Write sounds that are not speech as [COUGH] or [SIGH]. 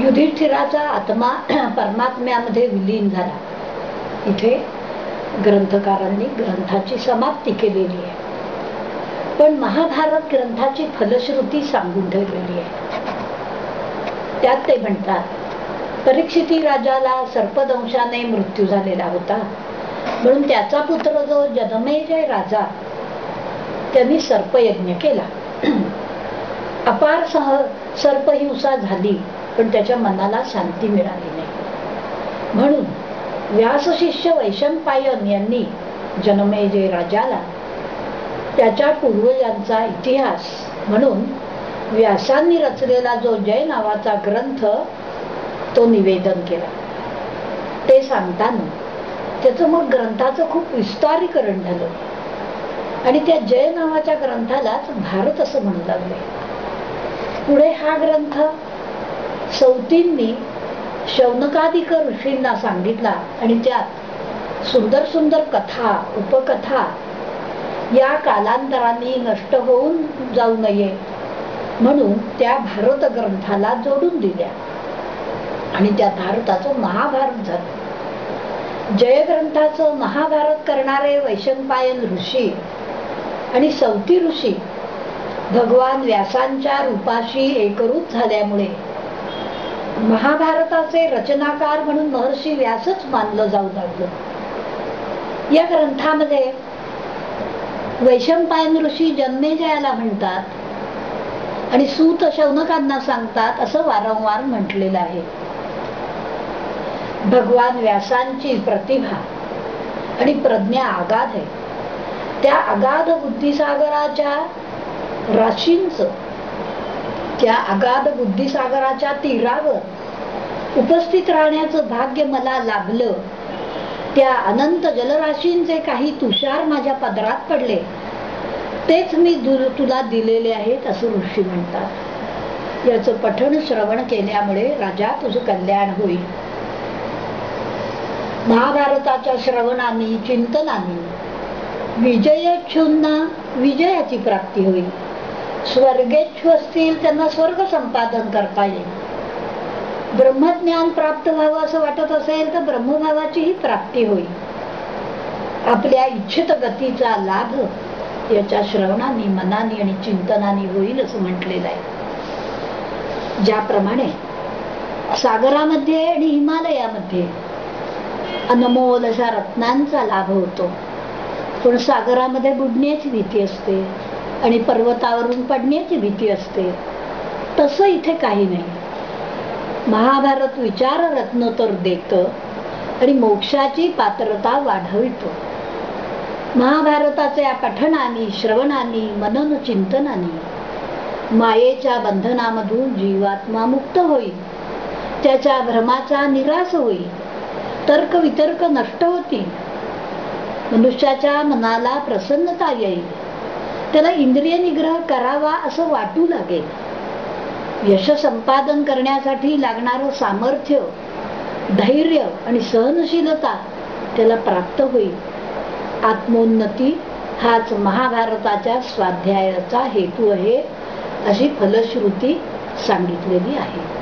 युधिष्ठिराचा आत्मा [CLEARS THROAT] परमात्म्यामध्ये विलीन झाला. इथे ग्रंथकारांनी ग्रंथाची समाप्ती केलेली आहे. पण महाभारत ग्रंथाची फलश्रुती सांगून ठेवलेली आहे. त्यात ते म्हणतात परीक्षिती राजाला सर्पदंशाने मृत्यू झालेला होता. म्हणून त्याचा पुत्र जो जनमेजय राजा त्यांनी सर्पयज्ञ केला. [CLEARS THROAT] अपार सह सर्पहिंसा झाली. पण त्याच्या मनाला शांती मिळाली नाही. म्हणून व्यासशिष्य वैशंपायन यांनी जनमेजय राजाला त्याच्या पूर्वजांचा इतिहास म्हणून व्यासांनी रचलेला जो जय नावाचा ग्रंथ तो निवेदन केला. ते सांगताना त्याचं मग ग्रंथाचं खूप विस्तारीकरण झालं आणि त्या जय नावाच्या ग्रंथालाच भारत असं म्हणू लागले. पुढे हा ग्रंथ सौतींनी शौनकादिक ऋषींना सांगितला आणि त्यात सुंदर सुंदर कथा उपकथा या कालांतराने नष्ट होऊन जाऊ नये म्हणून त्या भारत ग्रंथाला जोडून दिल्या. आणि त्या भारताचं महाभारत झालं. जयग्रंथाचं महाभारत करणारे वैशंपायन ऋषी आणि सौती ऋषी भगवान व्यासांच्या रूपाशी एकरूप झाल्यामुळे महाभारताचे रचनाकार म्हणून महर्षी व्यासच मानलं जाऊ लागलं. या ग्रंथामध्ये वैशंपायन ऋषी जन्मेजयाला म्हणतात आणि सूत शौनकांना सांगतात असं वारंवार म्हटलेलं आहे. भगवान व्यासांची प्रतिभा आणि प्रज्ञा आगाध आहे. त्या अगाध बुद्धिसागराच्या राशींच त्या अगाध बुद्धिसागराच्या तीरावर उपस्थित राहण्याचं भाग्य मला लाभलं. त्या अनंत जलराशींचे काही तुषार माझ्या पदरात पडले. तेच मी तुला दिलेले आहेत असं ऋषी म्हणतात. याचं पठण श्रवण केल्यामुळे राजा तुझं कल्याण होईल. महाभारताच्या श्रवणाने चिंतनाने विजयच्छुंना विजयाची प्राप्ती होईल. स्वर्गेच्छू असतील त्यांना स्वर्ग संपादन करता येईल. ब्रह्मज्ञान प्राप्त व्हावं असं वाटत असेल तर ब्रह्मभावाचीही प्राप्ती होईल. आपल्या इच्छित गतीचा लाभ याच्या श्रवणाने मनाने आणि चिंतनाने होईल असं म्हटलेलं आहे. ज्याप्रमाणे सागरामध्ये आणि हिमालयामध्ये अनमोल अशा रत्नांचा लाभ होतो. पण सागरामध्ये बुडण्याची भीती असते. आणि पर्वतावरून पडण्याची भीती असते. तसं इथे काही नाही. महाभारत विचार रत्न तर देत आणि मोक्षाची पात्रता वाढवितो. महाभारताच्या पठणाने श्रवणाने मनन चिंतनाने मायेच्या बंधनामधून जीवात्मा मुक्त होईल. त्याच्या भ्रमाचा निराश होईल. तर्क वितर्क नष्ट होतील. मनुष्याच्या मनाला प्रसन्नता येईल. त्याला इंद्रिय निग्रह करावा असं वाटू लागेल. यश संपादन करण्यासाठी लागणारं सामर्थ्य धैर्य आणि सहनशीलता त्याला प्राप्त होईल. आत्मोन्नती हाच महाभारताच्या स्वाध्यायाचा हेतू आहे अशी फलश्रुती सांगितलेली आहे.